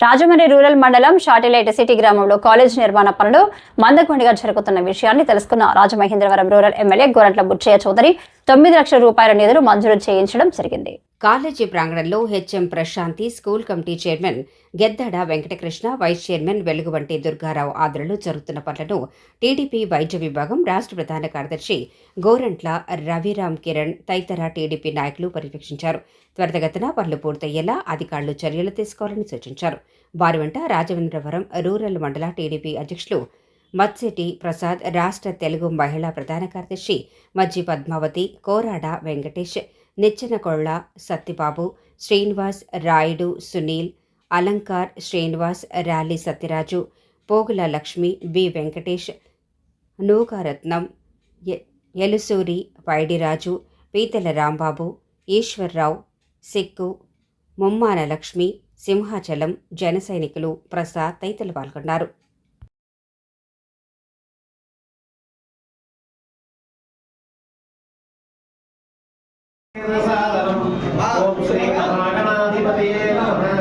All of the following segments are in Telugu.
రాజమండ్రి రూరల్ మండలం షాటిలైట్ సిటీ గ్రామంలో కాలేజ్ నిర్మాణ పనులు మందకొండిగా జరుగుతున్న విషయాన్ని తెలుసుకున్న రాజమహేంద్రవరం రూరల్ ఎమ్మెల్యే గోరంట్ల బుచ్చయ్య చౌదరి తొమ్మిది లక్షల రూపాయల నిధులు మంజూరు చేయించడం జరిగింది. కాలేజీ ప్రాంగణంలో H M Prashanti school committee chairman Geddada Venkatakrishna vice chairman వెలుగువంటి Durgarao ఆధ్వర్యంలో జరుగుతున్న పనులను టీడీపీ వైద్య విభాగం రాష్ట్ర ప్రధాన కార్యదర్శి గోరంట్ల రవిరామ్ కిరణ్ తదితర టీడీపీ నాయకులు పర్యవేక్షించారు. త్వరితగతిన పనులు పూర్తయ్యేలా అధికారులు చర్యలు తీసుకోవాలని సూచించారు. వారి వెంట రాజవేంద్రవరం రూరల్ మండల టీడీపీ అధ్యక్షులు మత్సెటి ప్రసాద్ రాష్ట్ర తెలుగు మహిళా ప్రధాన కార్యదర్శి మజ్జి పద్మావతి కోరాడ వెంకటేష్ నిచ్చెనకొళ్ళ సత్తిబాబు శ్రీనివాస్ రాయుడు సునీల్ అలంకార్ శ్రీనివాస్ ర్యాలీ సత్యరాజు పోగుల లక్ష్మి బి వెంకటేష్ నూకారత్నం ఎ- ఎలుసూరి పైడిరాజు పీతల రాంబాబు ఈశ్వర్రావు సిక్కు ముమ్మాన లక్ష్మి సింహాచలం జనసైనికులు ప్రసాద్ తదితరులు పాల్గొన్నారు. ఓం శ్రీ నాగనాధిపతయే నమః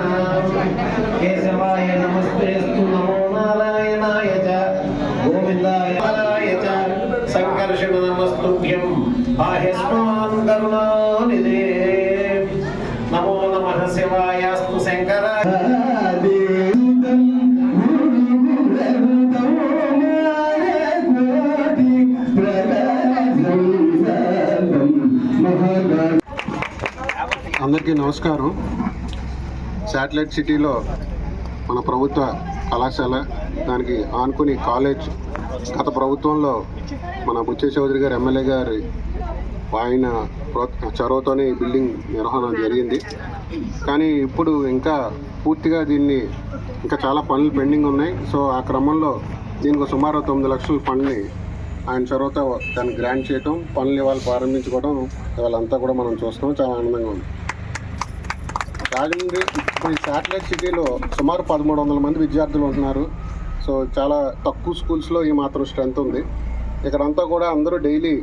అందరికీ నమస్కారం. శాటిలైట్ సిటీలో మన ప్రభుత్వ కళాశాల దానికి ఆనుకుని కాలేజ్ గత ప్రభుత్వంలో మన బుచ్చే చౌదరి గారు ఎమ్మెల్యే గారి ఆయన చొరవతోనే ఈ బిల్డింగ్ నిర్వహణ జరిగింది. కానీ ఇప్పుడు ఇంకా పూర్తిగా దీన్ని ఇంకా చాలా పనులు పెండింగ్ ఉన్నాయి. సో ఆ క్రమంలో దీనికి సుమారు తొమ్మిది లక్షల ఫండ్ని ఆయన చొరవతో దాన్ని గ్రాంట్ చేయటం పనులు ఇవాళ ప్రారంభించుకోవడం ఇవాళంతా కూడా మనం చూస్తాం చాలా ఆనందంగా ఉంది. రాజమండ్రి ఇప్పుడు ఈ శాటిలైట్ సిటీలో సుమారు పదమూడు వందల మంది విద్యార్థులు ఉంటున్నారు. సో చాలా తక్కువ స్కూల్స్లో ఈ మాత్రం స్ట్రెంత్ ఉంది. ఇక్కడంతా కూడా అందరూ డైలీ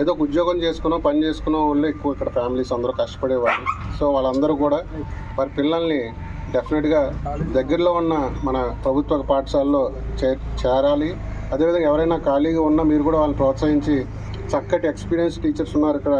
ఏదో ఒక ఉద్యోగం చేసుకున్నా పని చేసుకున్న వాళ్ళు ఎక్కువ ఇక్కడ ఫ్యామిలీస్ అందరూ కష్టపడేవాళ్ళు. సో వాళ్ళందరూ కూడా వారి పిల్లల్ని డెఫినెట్గా దగ్గరలో ఉన్న మన ప్రభుత్వ పాఠశాలలో చే చేరాలి. అదేవిధంగా ఎవరైనా ఖాళీగా ఉన్నా మీరు కూడా వాళ్ళని ప్రోత్సహించి చక్కటి ఎక్స్పీరియన్స్ టీచర్స్ ఉన్నారు ఇక్కడ.